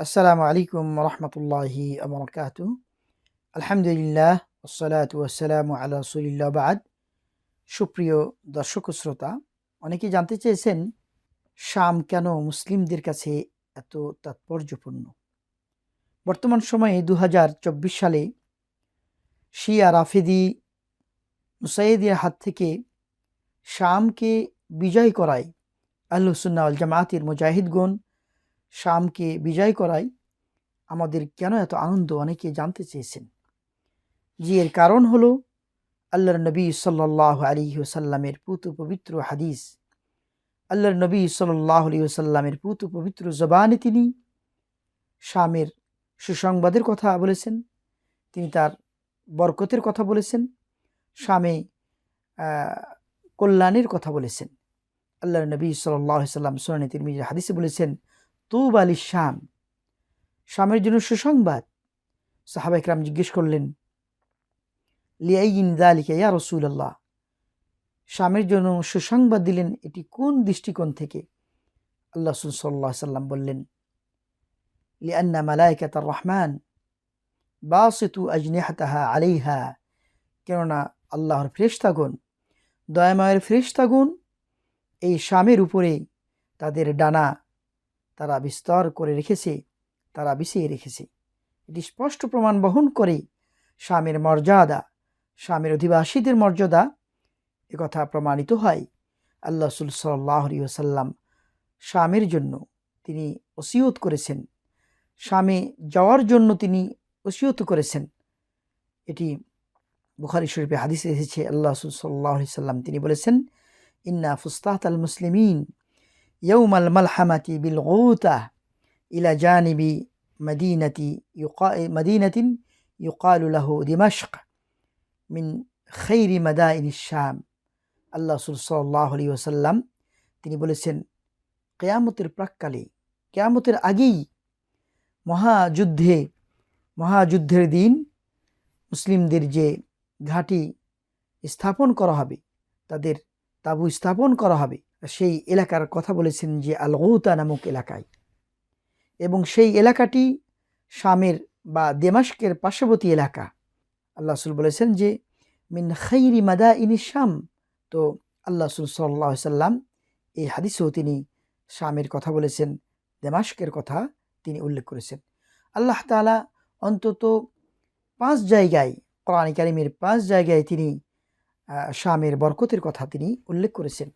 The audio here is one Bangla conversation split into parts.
আসসালামু আলাইকুম রহমতুল্লাহি আবরকাত আলহামদুলিল্লাহ ওসালাত ওয়াসালামু আলা রসুলিল্লাহ বাদ সুপ্রিয় দর্শক শ্রোতা অনেকে জানতে চেয়েছেন শাম কেন মুসলিমদের কাছে এত তাৎপর্যপূর্ণ বর্তমান সময়ে দু হাজার চব্বিশ সালে শিয়া রাফেদি মুসাইদের হাত থেকে শামকে বিজয় করায় আল্লাহসুন্না আল জামায়াতের মুজাহিদগণ। শামকে বিজয় করায় আমাদের কেন এত আনন্দ? অনেকে জানতে চেয়েছেন। জি, এর কারণ হল আল্লাহর নবী সাল্লাহ আলী ওসাল্লামের পুত পবিত্র হাদিস। আল্লাহর নবী সাল্লাহ আলী ওসাল্লামের পুত পবিত্র জবানে তিনি শামের সুসংবাদের কথা বলেছেন। তিনি তার বরকতের কথা বলেছেন। শামে কল্যাণের কথা বলেছেন। আল্লাহ নবী সাল্লাম সোনানি তিরমিজি হাদিসে বলেছেন, তুব আলী শাম শামের জন্য সুসংবাদ। সাহাবা ইকরাম জিজ্ঞেস করলেন লিয়াইন দালিকা ইয়া রসুল আল্লাহ শামের জন্য সুসংবাদ দিলেন এটি কোন দৃষ্টিকোণ থেকে? আল্লাহ সাল্লাহ সাল্লাম বললেন লিয়ান্না মালাইকাতার রহমান বাসিতু আজনেহাতাহা আলাইহা কেননা আল্লাহর ফ্রেশতাগুন দয়াময়ের ফ্রেশতাগুন এই শামের উপরে তাদের ডানা তারা বিস্তর করে রেখেছে, তারা বিছিয়ে রেখেছে। এটি স্পষ্ট প্রমাণ বহন করে স্বামীর মর্যাদা স্বামীর অধিবাসীদের মর্যাদা। একথা প্রমাণিত হয় আল্লাহ সুল সাল্লাহরি ওসাল্লাম স্বামীর জন্য। তিনি ওসিয়ত করেছেন। স্বামী যাওয়ার জন্য তিনি ওসিয়ত করেছেন। এটি বুখারি শরীফে হাদিসে এসেছে, আল্লাহ সাল্লাহ সাল্লাম তিনি বলেছেন, ইন্না ফুস্তাহাত আল মুসলিমিন ইয়ৌমাল মালহামাতি বিল গৌতা ইলা জানিবি মদিনাতি ইউকা, মদিনাতিন ইউকালুল্লাহ দিমাশক মিন খৈরি মাদা ইন শাম। আল্লাহ সুলসাল্লাহ আলী ওসাল্লাম তিনি বলেছেন, কেয়ামতের প্রাককালে, কেয়ামতের আগেই মহাযুদ্ধে, মহাযুদ্ধের দিন মুসলিমদের যে ঘাঁটি স্থাপন করা হবে, তাদের তাবু স্থাপন করা হবে। সেই এলাকার কথা বলেছেন যে আল গৌতা নামক এলাকায়। এবং সেই এলাকাটি শামের বা দেমাস্কের পার্শ্ববর্তী এলাকা। আল্লাহ রসুল বলেছেন যে, মিন খৈরি মাদা ইনি শাম। তো আল্লাহ রসুল সাল্লাহ সাল্লাম এই হাদিসেও তিনি শামের কথা বলেছেন, দেমাস্কের কথা তিনি উল্লেখ করেছেন। আল্লাহ তালা অন্তত পাঁচ জায়গায় কোরআন কারিমের পাঁচ জায়গায় তিনি শামের বরকতের কথা তিনি উল্লেখ করেছেন।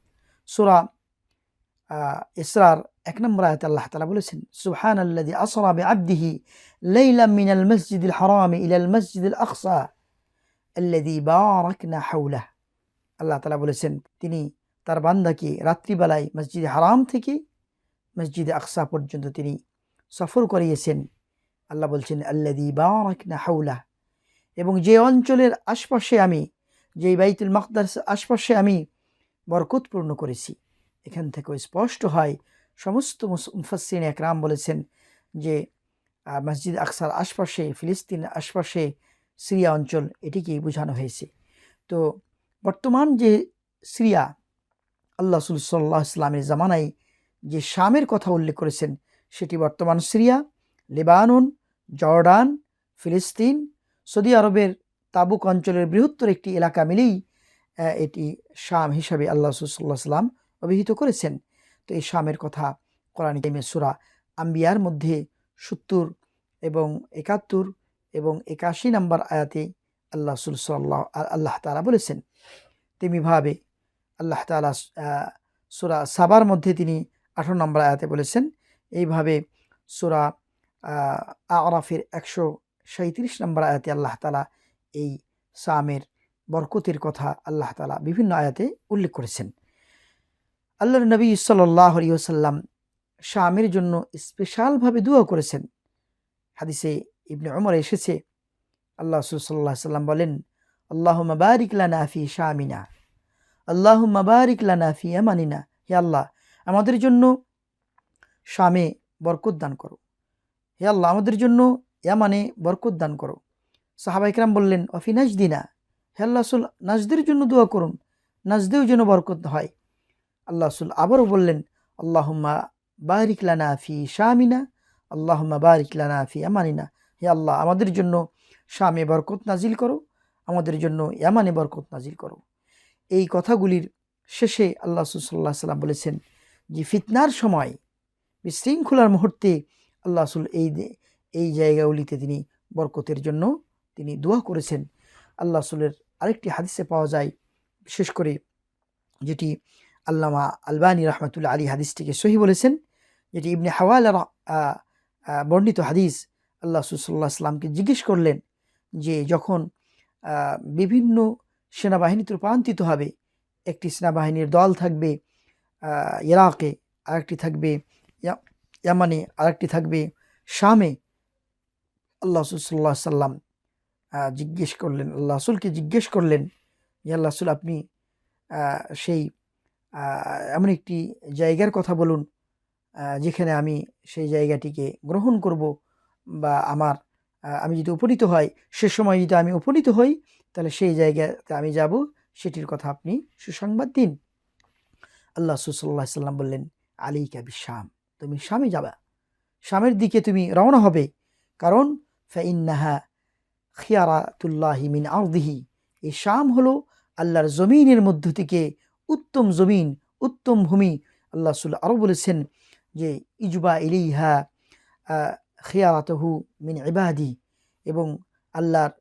সুরা ইসরার এক নম্বর আয়ত আল্লাহ তালা বলেছেন সুহান আল্লাদি আসরাবে আব্দিহি লাইলাম মিনাল মসজিদুল হারামি ইলাল মসজিদুল আকসা আল্লাদি বারাকনা হাউলাহ আল্লাহ তালা বলেছেন, তিনি তার বান্দাকে রাত্রিবেলায় মসজিদে হারাম থেকে মসজিদে আকসা পর্যন্ত তিনি সফর করিয়েছেন। আল্লাহ বলছেন আল্লাদি বারাকনা হাউলাহ এবং যে অঞ্চলের আশপাশে আমি, যে বাইতুল মকদার আশপাশে আমি বরকতপূর্ণ করেছি। এখান থেকেও স্পষ্ট হয়, সমস্ত মুফাসিন একরাম বলেছেন যে মসজিদ আকসার আশপাশে, ফিলিস্তিন আশপাশে সিরিয়া অঞ্চল, এটিকেই বোঝানো হয়েছে। তো বর্তমান যে সিরিয়া, আল্লাহ সাল্লাহ ইসলামের জামানায় যে শামের কথা উল্লেখ করেছেন, সেটি বর্তমান সিরিয়া, লেবানন, জর্ডান, ফিলিস্তিন সৌদি আরবের তাবুক অঞ্চলের বৃহত্তর একটি এলাকা মিলেই এটি শাম হিসাবে আল্লাহ সাল্লাহ সাল্লাম অভিহিত করেছেন। তো এই শামের কথা কোরআন টাইমে সুরা আম্বিয়ার মধ্যে সত্তর এবং একাত্তর এবং একাশি নম্বর আয়াতে আল্লাহ সাল্লাহ আল্লাহ তালা বলেছেন। তেমনিভাবে আল্লাহ তালা সুরা সাবার মধ্যে তিনি আঠারো নম্বর আয়াতে বলেছেন। এইভাবে সুরা আরাফের একশো সাঁত্রিশ নম্বর আয়াতে আল্লাহ তালা এই সামের বরকতের কথা আল্লাহ তালা বিভিন্ন আয়াতে উল্লেখ করেছেন। আল্লাহর নবী সাল্লাহ আলিয়াল্লাম শামের জন্য স্পেশালভাবে দোয়া করেছেন। হাদিসে ইবনে অমর এসেছে, আল্লাহ সাল্লাহ সাল্লাম বলেন আল্লাহ মাবারিক লানাফি শামিনা আল্লাহ মাবারিক লানাফি আমানিনা, হে আল্লাহ, আমাদের জন্য শামে বরকত দান করো। হে আল্লাহ, আমাদের জন্য ইয়ামানে বরকত দান করো। সাহাবাইকরাম বললেন অফিনাজ দিনা হে আল্লাহ রসুল, নাজদের জন্য দোয়া করুন, নাজদেও যেন বরকত হয়। আল্লাহ রসুল আবারও বললেন, আল্লাহুম্মা বারিক লানা ফি শামিনা, আল্লাহুম্মা বারিক লানা ফি আমানিনা হে আল্লাহ, আমাদের জন্য শামে বরকত নাজিল করো, আমাদের জন্য ইয়ামানে বরকত নাজিল করো। এই কথাগুলির শেষে আল্লাহ সাল্লাহ সাল্লাম বলেছেন যে, ফিতনার সময় বিশৃঙ্খলার মুহূর্তে আল্লাহ রসুল এই এই জায়গাগুলিতে তিনি বরকতের জন্য তিনি দোয়া করেছেন। আল্লাহ রসুলের আরেকটি হাদিসে পাওয়া যায়, বিশেষ করে যেটি আল্লামা আলবানী রহমতুল্লাহ আলী হাদিসটিকে সহি বলেছেন, যেটি ইবনে হাওয়াল বর্ণিত হাদিস। আল্লাহ সুসাল্লাহ আসলামকে জিজ্ঞেস করলেন যে যখন বিভিন্ন সেনাবাহিনীতে রূপান্তরিত হবে, একটি সেনাবাহিনীর দল থাকবে ইরাকে আরেকটি থাকবে ইয়ামানে আরেকটি থাকবে, শামে আল্লাহ সাল্লাহ সাল্লাম জিজ্ঞেস করলেন, আল্লাহ রসুলকে জিজ্ঞেস করলেন যে, আল্লাহ রসুল আপনি সেই এমন একটি জায়গার কথা বলুন যেখানে আমি সেই জায়গাটিকে গ্রহণ করব বা আমার আমি যদি উপনীত হয় সে সময় যদি আমি উপনীত হই, তাহলে সেই জায়গাতে আমি যাব, সেটির কথা আপনি সুসংবাদ দিন। আল্লাহ সুসাল্লাহ সাল্লাম বললেন আলী কাবি শাম তুমি শামে যাবা শামের দিকে তুমি রওনা হবে, কারণ ফাইন্নাহা খিয়ারাতুল্লাহি মিন আরদিহি এই শাম হলো আল্লাহর জমিনের মধ্য থেকে উত্তম জমিন, উত্তম ভূমি। আল্লাহ সুল আরও বলেছেন যে, ইজবা ইলিহা খিয়ারাতহু মিন ইবাদি। এবং আল্লাহর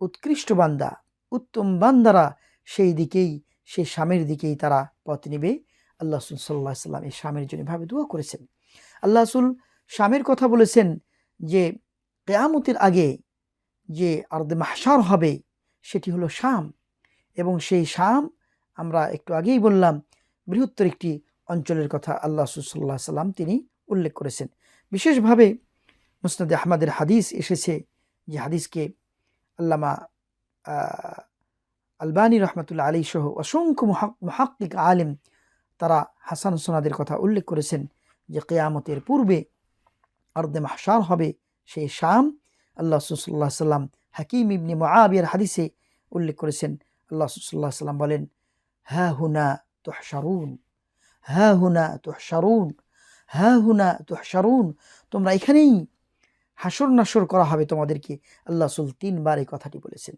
উৎকৃষ্ট বান্দা, উত্তম বান্দারা সেই দিকেই সেই স্বামীর দিকেই তারা পথ নেবে। আল্লাহ রসুল সাল্লাহ সাল্লাম এই স্বামীর জন্য ভাবে দোয়া করেছেন। আল্লাহ রসুল স্বামীর কথা বলেছেন যে কেয়ামতের আগে যে আর্দে মাহসার হবে, সেটি হলো শাম। এবং সেই শাম আমরা একটু আগেই বললাম, বৃহত্তর একটি অঞ্চলের কথা আল্লাহ সাল্লাহ সাল্লাম তিনি উল্লেখ করেছেন। বিশেষভাবে মুসনাদ আহমদের হাদিস এসেছে যে হাদিসকে আল্লামা আলবানী রহমতুল্লাহ আলী সহ অসংখ্য মহাক্কিক আলেম তারা হাসান সোনাদের কথা উল্লেখ করেছেন যে কেয়ামতের পূর্বে আর্দে মাহসার হবে সেই শাম আল্লাহ সুসাল্লাহ সাল্লাম হাকিম ইবনি মুআবিয়ার হাদিসে উল্লেখ করেছেন আল্লাহ সুসাল্লাহ সাল্লাম বলেন হ্যাঁ হুনা তুহশারুন হ্যাঁ হুনা তুহশারুন হ্যাঁ হুনা তুহশারুন তোমরা এখানেই হাসর নাসর করা হবে তোমাদেরকে। আল্লাহ সুল তিনবার এই কথাটি বলেছেন।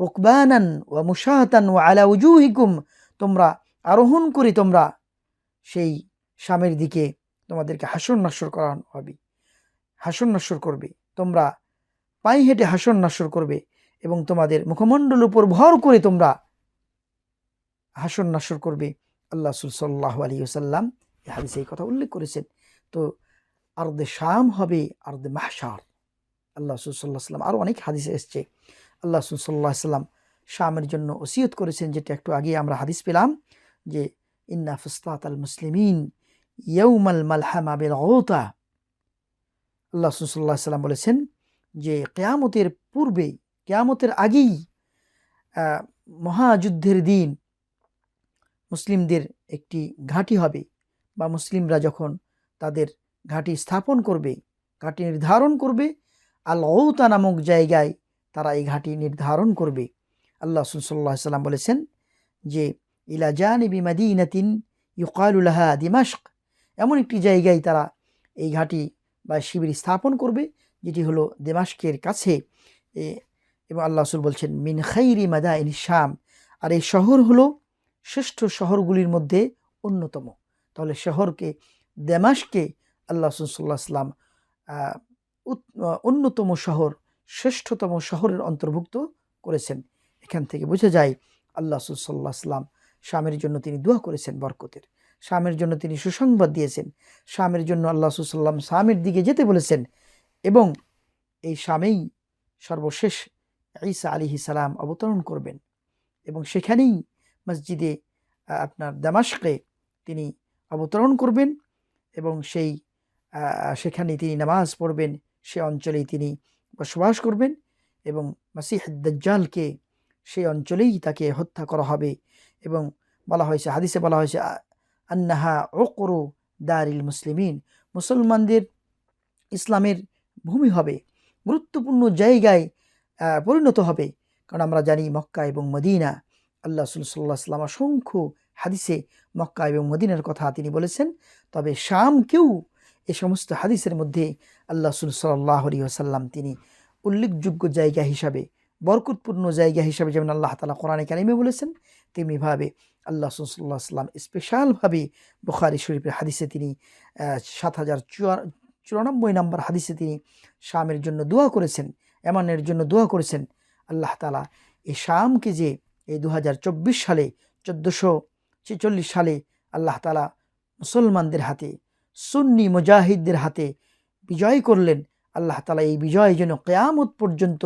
রুকবানান ও মুশাহাতান ও আলা উজুহিকুম। তোমরা আরোহণ করে তোমরা। সেই স্বামীর দিকে তোমাদেরকে হাসর নাসর করা হবে। হাসর নাসর করবে। তোমরা পায়ে হেঁটে হাসন নাসর করবে এবং তোমাদের মুখমণ্ডল উপর ভর করে তোমরা হাসন নাসর করবে। আল্লাহ সাল্লাহ আলী সাল্লাম এই হাদিসে এই কথা উল্লেখ করেছেন। তো আর্দে শাম হবে, আর্দে মাহসার আল্লাহ সাল্লাহ সাল্লাম আরও অনেক হাদিসে এসছে। আল্লাহ সাল্লাহ সাল্লাম শামের জন্য ওসিয়ত করেছেন যেটা একটু আগে আমরা হাদিস পেলাম যে, ইন্না ফুস্তাত আল মুসলিমিন ইয়ৌমাল মালহামা বেল আল্লাহ সাল্লাহ সাল্লাম বলেছেন যে কেয়ামতের পূর্বে, কেয়ামতের আগেই মহাযুদ্ধের দিন মুসলিমদের একটি ঘাঁটি হবে বা মুসলিমরা যখন তাদের ঘাঁটি স্থাপন করবে, ঘাঁটি নির্ধারণ করবে আল ঔতা নামক জায়গায় তারা এই ঘাঁটি নির্ধারণ করবে। আল্লাহ সাল্লাহ সাল্লাম বলেছেন যে, ইলা জানিবি মাদিনাতিন ইউকালুলাহা দিমাশক এমন একটি জায়গায় তারা এই ঘাঁটি বা শিবির স্থাপন করবে, যেটি হলো দেমাস্কের কাছে। এবং আল্লাহ রসুল বলছেন, মিন খাইরি মাদা ইন শাম। আর এই শহর হলো শ্রেষ্ঠ শহরগুলির মধ্যে অন্যতম। তাহলে শহরকে দেমাসকে আল্লাহ সাল্লাহ সাল্লাম অন্যতম শহর, শ্রেষ্ঠতম শহরের অন্তর্ভুক্ত করেছেন। এখান থেকে বোঝা যায়, আল্লাহ সাল্লাহ সাল্লাম স্বামীর জন্য তিনি দোয়া করেছেন বরকতের। স্বামীর জন্য তিনি সুসংবাদ দিয়েছেন। স্বামীর জন্য আল্লাহ সাল্লাম স্বামীর দিকে যেতে বলেছেন এবং এই স্বামীই সর্বশেষ ঈসা আলী সালাম অবতরণ করবেন এবং সেখানেই মসজিদে আপনার দামাশকে তিনি অবতরণ করবেন এবং সেই সেখানে তিনি নামাজ পড়বেন, সে অঞ্চলেই তিনি বসবাস করবেন এবং মাসিহ দাজ্জালকে সেই অঞ্চলেই তাকে হত্যা করা হবে এবং বলা হয়েছে, হাদিসে বলা হয়েছে আন্নাহা ওকরু দারিল মুসলিমিন। মুসলমানদের ইসলামের ভূমি হবে, গুরুত্বপূর্ণ জায়গায় পরিণত হবে। কারণ আমরা জানি মক্কা এবং মদিনা। আল্লাহ রসুল সাল্লাহ সাল্লাম অসংখ্য হাদিসে মক্কা এবং মদিনার কথা তিনি বলেছেন। তবে শামকেও এ সমস্ত হাদিসের মধ্যে আল্লাহ সাল্লাহ আলী তিনি উল্লেখযোগ্য জায়গা হিসাবে, বরকতপূর্ণ জায়গা হিসাবে যেমন আল্লাহ তালা কোরআনে কালিমে বলেছেন, তেমনিভাবে আল্লাহ সাল্লাহ সাল্লাম স্পেশালভাবে বুখারি শরীফের হাদিসে তিনি সাত হাজার চুরানব্বই নম্বর হাদিসে তিনি শামের জন্য দোয়া করেছেন এমানের জন্য দোয়া করেছেন। আল্লাহ তালা এই শামকে যে এই দু হাজার চব্বিশ সালে, চোদ্দোশো ছেচল্লিশ সালে আল্লাহ তালা মুসলমানদের হাতে, সুন্নি মুজাহিদদের হাতে বিজয় করলেন, আল্লাহ তালা এই বিজয় যেন কেয়ামত পর্যন্ত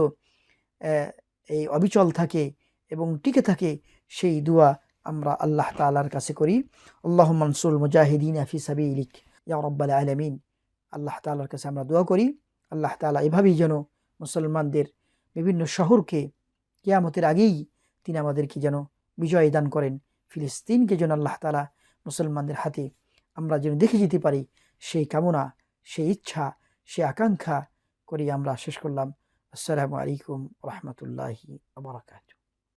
এই অবিচল থাকে এবং টিকে থাকে, সেই দোয়া আমরা আল্লাহ তালার কাছে করি। আল্লাহ মনসুল মুজাহিদিন আফি সাবিলিক। ইয়া রব্বাল আলমিন। আল্লাহ তালার কাছে আমরা দোয়া করি। আল্লাহ তালা এভাবেই যেন মুসলমানদের বিভিন্ন শহরকে কেয়ামতের আগেই তিনি আমাদেরকে যেন বিজয় দান করেন। ফিলিস্তিনকে যেন আল্লাহ তালা মুসলমানদের হাতে আমরা যেন দেখে যেতে পারি, সেই কামনা, সেই ইচ্ছা সেই আকাঙ্ক্ষা করি আমরা শেষ করলাম। আসসালামু আলাইকুম রহমতুল্লাহি আবরাকাত